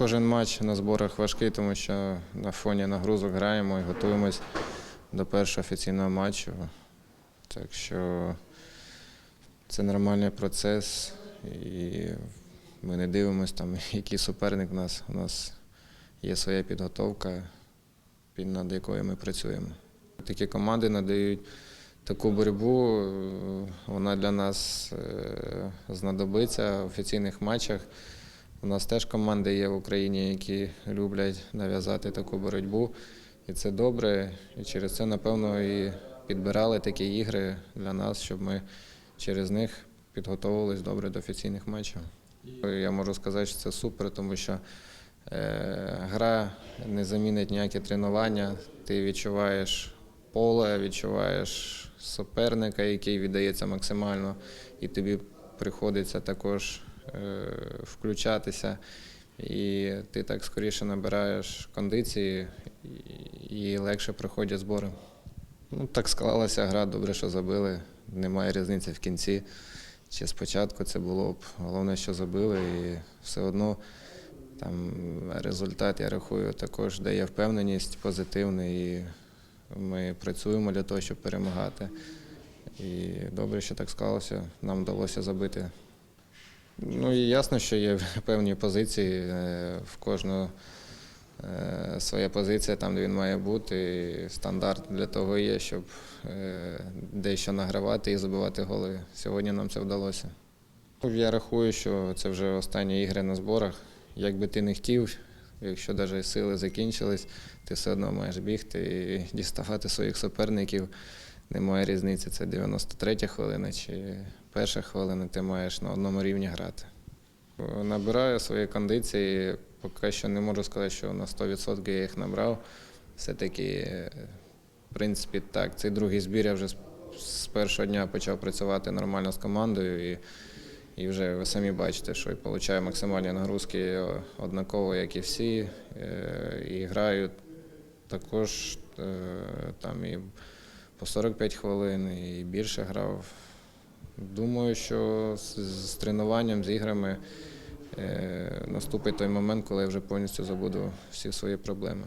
Кожен матч на зборах важкий, тому що на фоні нагрузок граємо і готуємось до першого офіційного матчу. Так що це нормальний процес, і ми не дивимося, там, який суперник у нас. У нас є своя підготовка, над якою ми працюємо. Такі команди надають таку боротьбу, вона для нас е, знадобиться в офіційних матчах. У нас теж команди є в Україні, які люблять нав'язати таку боротьбу. І це добре. І через це, напевно, і підбирали такі ігри для нас, щоб ми через них підготовились добре до офіційних матчів. Я можу сказати, що це супер, тому що е, гра не замінить ніякі тренування. Ти відчуваєш поле, відчуваєш суперника, який віддається максимально, і тобі приходиться також е, включатися. І ти так скоріше набираєш кондиції і- легше проходять збори. Ну, так склалася гра, добре, що забили. Немає різниці в кінці. Чи спочатку це було б. Головне, що забили, і все одно там результат, я рахую, також дає впевненість позитивний. І ми працюємо для того, щоб перемагати. І добре, що так склалося. Нам вдалося забити. Ну і ясно, що є певні позиції е, в кожного е, своя позиція там, де він має бути. І стандарт для того є, щоб е, дещо награвати і забивати голи. Сьогодні нам це вдалося. Я рахую, що це вже останні ігри на зборах. Як би ти не хотів, якщо навіть сили закінчились, ти все одно маєш бігти і діставати своїх суперників. Немає різниці, це 93 хвилина чи перша хвилина, ти маєш на одному рівні грати. Набираю свої кондиції. Поки що не можу сказати, що на 100% я їх набрав. Все-таки, в принципі, так. Цей другий збір я вже з- першого дня почав працювати нормально з командою. І, і вже ви самі бачите, що я отримую максимальні нагрузки однаково, як і всі. Е, І граю також е, там і по 45 хвилин, і більше грав. Думаю, що з, тренуванням, з іграми е, наступить той момент, коли я вже повністю забуду всі свої проблеми.